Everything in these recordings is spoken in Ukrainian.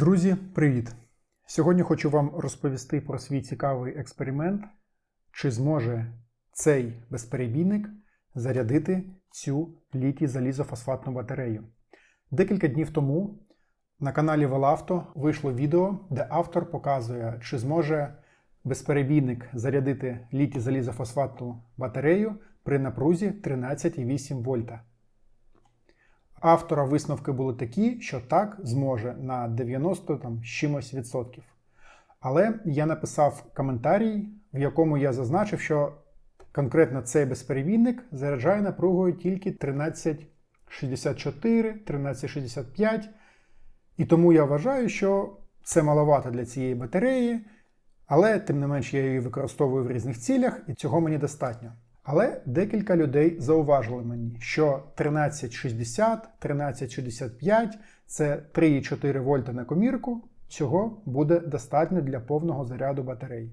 Друзі, привіт! Сьогодні хочу вам розповісти про свій цікавий експеримент, чи зможе цей безперебійник зарядити цю літій залізофосфатну батарею. Декілька днів тому на каналі Велавто вийшло відео, де автор показує, чи зможе безперебійник зарядити літій залізофосфатну батарею при напрузі 13,8 вольта. Автора висновки були такі, що так зможе на 90 там, чимось відсотків. Але я написав коментарій, в якому я зазначив, що конкретно цей безперебійник заряджає напругою тільки 1364, 1365. І тому я вважаю, що це маловато для цієї батареї, але тим не менш я її використовую в різних цілях, і цього мені достатньо. Але декілька людей зауважили мені, що 1360, 1365 це 3,4 вольта на комірку. Цього буде достатньо для повного заряду батареї.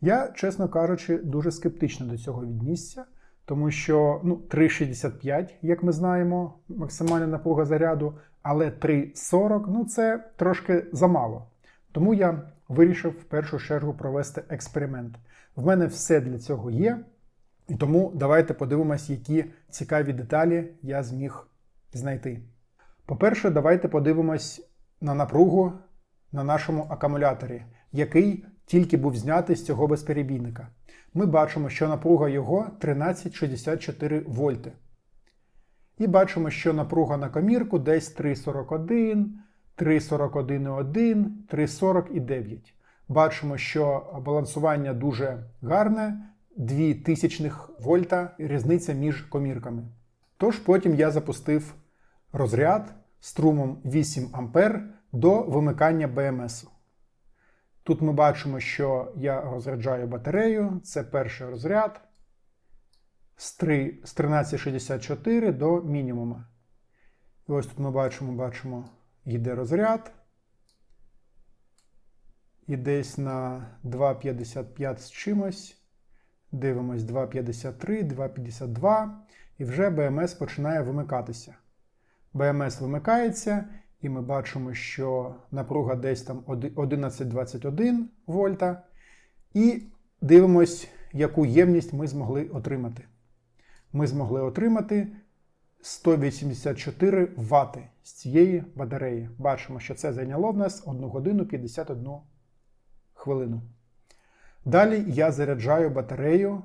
Я, чесно кажучи, дуже скептично до цього віднісся, тому що ну, 3,65, як ми знаємо, максимальна напруга заряду, але 3,40 ну це трошки замало. Тому я вирішив в першу чергу провести експеримент. В мене все для цього є. І тому давайте подивимось, які цікаві деталі я зміг знайти. По-перше, давайте подивимось на напругу на нашому акумуляторі, який тільки був знятий з цього безперебійника. Ми бачимо, що напруга його 1364 вольти. І бачимо, що напруга на комірку десь 3,41, 3,41,1, 3,49. Бачимо, що балансування дуже гарне. 2 тисячних вольта різниця між комірками. Тож потім я запустив розряд струмом 8 А до вимикання БМС. Тут ми бачимо, що я розряджаю батарею. Це перший розряд з 1364 до мінімума. І ось тут ми бачимо, бачимо, йде розряд. І десь на 2,55 з чимось. Дивимось 2,53, 2,52, і вже БМС починає вимикатися. БМС вимикається, і ми бачимо, що напруга десь там 11,21 вольта. І дивимось, яку ємність ми змогли отримати. Ми змогли отримати 184 Вт з цієї батареї. Бачимо, що це зайняло в нас 1 годину 51 хвилину. Далі я заряджаю батарею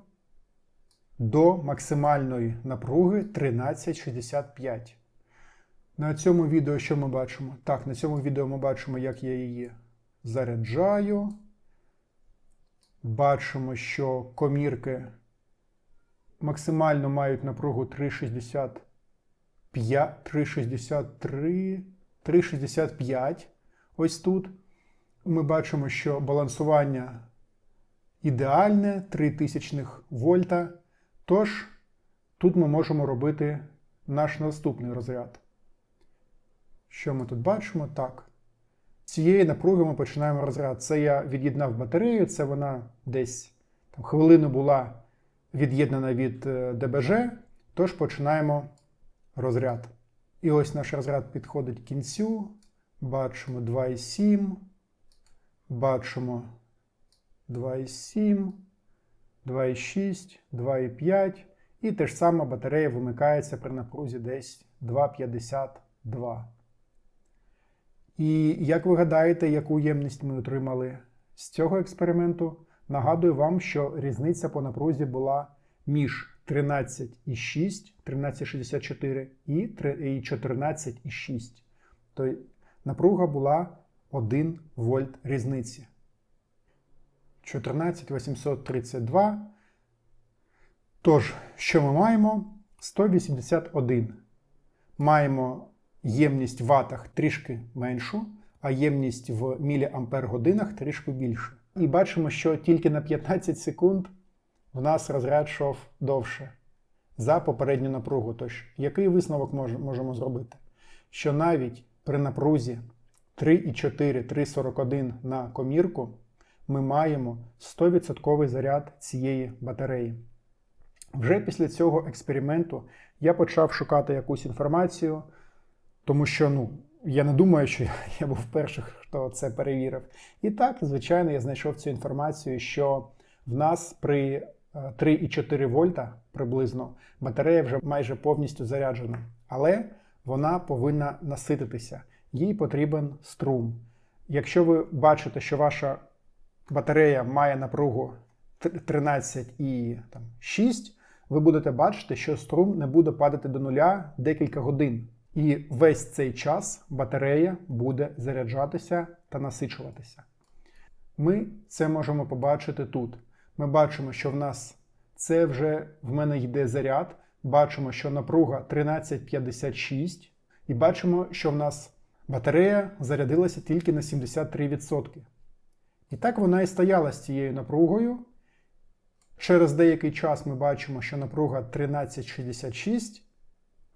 до максимальної напруги 1365. На цьому відео що ми бачимо? Так, на цьому відео ми бачимо, як я її заряджаю. Бачимо, що комірки максимально мають напругу 365, 363, 365. Ось тут. Ми бачимо, що балансування ідеальне 3000 вольта. Тож, тут ми можемо робити наш наступний розряд. Що ми тут бачимо? Так. З цієї напруги ми починаємо розряд. Це я від'єднав батарею, це вона десь там, хвилину була від'єднана від е, ДБЖ. Тож починаємо розряд. І ось наш розряд підходить кінцю. Бачимо 2,7. Бачимо 2,7, 2,6, 2,5. І те ж саме батарея вимикається при напрузі десь 2,52. І як ви гадаєте, яку ємність ми отримали з цього експерименту? Нагадую вам, що різниця по напрузі була між 13,6, 13,64 і 14,6. Тобто напруга була 1 вольт різниці. 14832. Тож, що ми маємо? 181. Маємо ємність в ватах трішки меншу, а ємність в міліампер-годинах трішки більшу. І бачимо, що тільки на 15 секунд в нас розряд йшов довше за попередню напругу. Тож, який висновок можемо зробити? Що навіть при напрузі 3,4, 3,41 на комірку ми маємо 100% заряд цієї батареї. Вже після цього експерименту я почав шукати якусь інформацію, тому що ну, Я не думаю, що я був перший, хто це перевірив. І так, звичайно, я знайшов цю інформацію, що в нас при е, 3,4 вольта приблизно батарея вже майже повністю заряджена, але вона повинна насититися. Їй потрібен струм. Якщо ви бачите, що ваша батарея має напругу 13,6, ви будете бачити, що струм не буде падати до нуля декілька годин. І весь цей час батарея буде заряджатися та насичуватися. Ми це можемо побачити тут. Ми бачимо, що в нас це вже в мене йде заряд. Бачимо, що напруга 1356, і бачимо, що в нас батарея зарядилася тільки на 73%. І так вона і стояла з цією напругою. Через деякий час ми бачимо, що напруга 1366,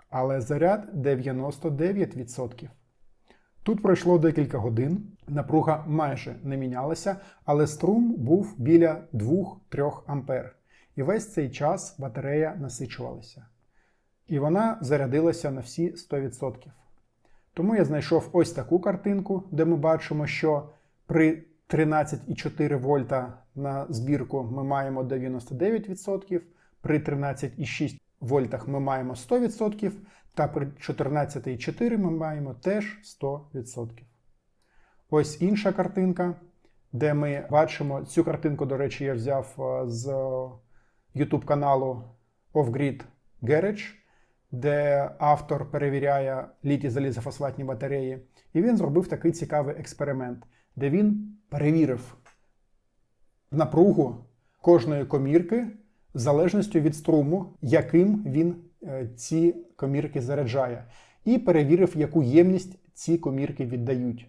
але заряд 99%. Тут пройшло декілька годин, напруга майже не мінялася, але струм був біля 2-3 ампер. І весь цей час батарея насичувалася. І вона зарядилася на всі 100%. Тому я знайшов ось таку картинку, де ми бачимо, що при 13,4 вольта на збірку ми маємо 99%, при 13,6 вольтах ми маємо 100%, та при 14,4 ми маємо теж 100%. Ось інша картинка, де ми бачимо цю картинку, до речі, я взяв е, з YouTube каналу Off-Grid Garage, де автор перевіряє літі залізофосфатні батареї. І він зробив такий цікавий експеримент, де він перевірив напругу кожної комірки в залежності від струму, яким він е, ці комірки заряджає, і перевірив, яку ємність ці комірки віддають.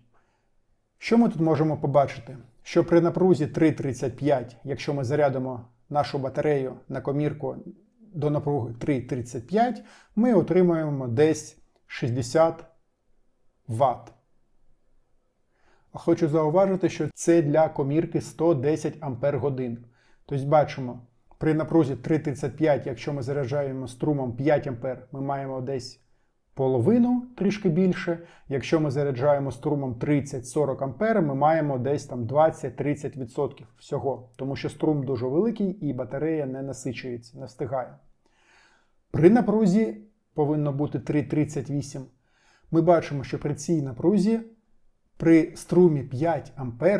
Що ми тут можемо побачити? Що при напрузі 3,35, якщо ми зарядимо нашу батарею на комірку до напруги 3,35, ми отримаємо десь 60 Вт. Хочу зауважити, що це для комірки 110 Ампер годин. Тобто бачимо, при напрузі 3,35, якщо ми заряджаємо струмом 5 А, ми маємо десь половину трішки більше. Якщо ми заряджаємо струмом 30-40 А, ми маємо десь там 20-30% всього, тому що струм дуже великий і батарея не насичується, не встигає. При напрузі повинно бути 3,38. Ми бачимо, що при цій напрузі при струмі 5 А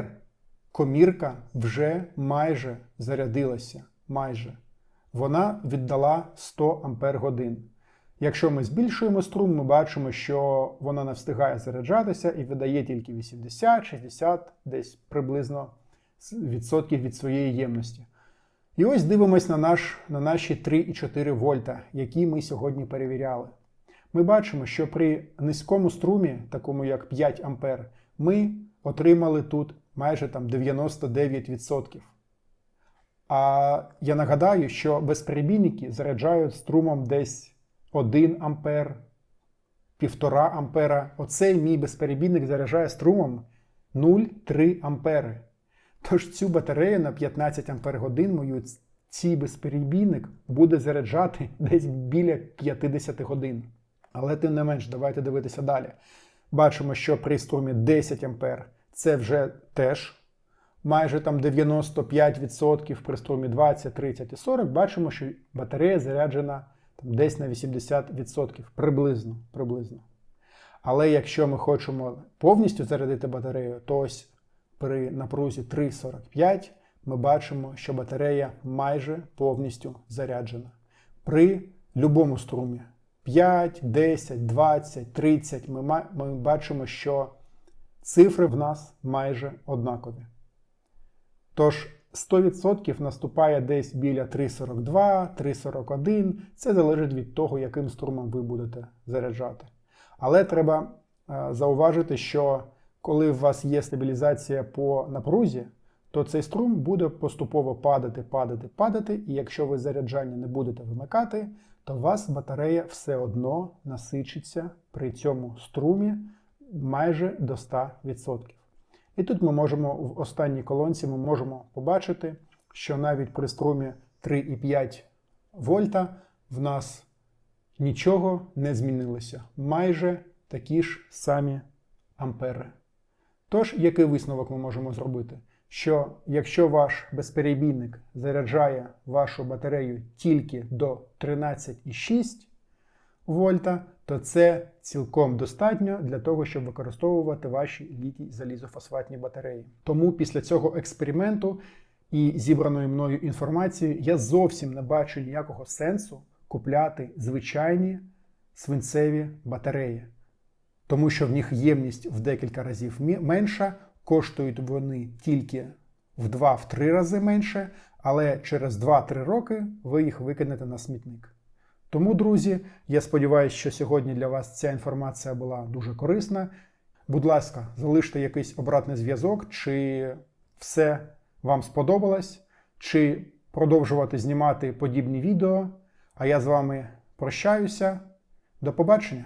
комірка вже майже зарядилася. Майже. Вона віддала 100 Ампер годин. Якщо ми збільшуємо струм, ми бачимо, що вона не встигає заряджатися і видає тільки 80-60, десь приблизно відсотків від своєї ємності. І ось дивимось на, наш, на наші 3,4 вольта, які ми сьогодні перевіряли. Ми бачимо, що при низькому струмі, такому як 5 А, ми отримали тут майже там 99%. А я нагадаю, що безперебійники заряджають струмом десь 1 ампер, 1,5 ампера. Оцей мій безперебійник заряджає струмом 0,3 ампери. Тож цю батарею на 15 ампер годин мою цей безперебійник буде заряджати десь біля 50 годин. Але тим не менш, давайте дивитися далі. Бачимо, що при струмі 10 ампер це вже теж майже там 95% при струмі 20, 30 і 40, бачимо, що батарея заряджена там, десь на 80% приблизно, приблизно. Але якщо ми хочемо повністю зарядити батарею, то ось при напрузі 3,45 ми бачимо, що батарея майже повністю заряджена. При будь-якому струмі 5, 10, 20, 30 ми, ми бачимо, що цифри в нас майже однакові. Тож 100% наступає десь біля 3,42, 3,41. Це залежить від того, яким струмом ви будете заряджати. Але треба е, зауважити, що коли у вас є стабілізація по напрузі, то цей струм буде поступово падати, падати, падати, і якщо ви заряджання не будете вимикати, то у вас батарея все одно насичиться при цьому струмі майже до 100%. І тут ми можемо в останній колонці ми можемо побачити, що навіть при струмі 3,5 вольта в нас нічого не змінилося. Майже такі ж самі ампери. Тож, який висновок ми можемо зробити? Що якщо ваш безперебійник заряджає вашу батарею тільки до 13,6 вольта, то це цілком достатньо для того, щоб використовувати ваші літій залізофосфатні батареї. Тому після цього експерименту і зібраної мною інформації я зовсім не бачу ніякого сенсу купляти звичайні свинцеві батареї, тому що в них ємність в декілька разів менша, коштують вони тільки в 2-3 рази менше, але через 2-3 роки ви їх викинете на смітник. Тому, друзі, я сподіваюся, що сьогодні для вас ця інформація була дуже корисна. Будь ласка, залиште якийсь обратний зв'язок, чи все вам сподобалось, чи продовжувати знімати подібні відео. А я з вами прощаюся. До побачення!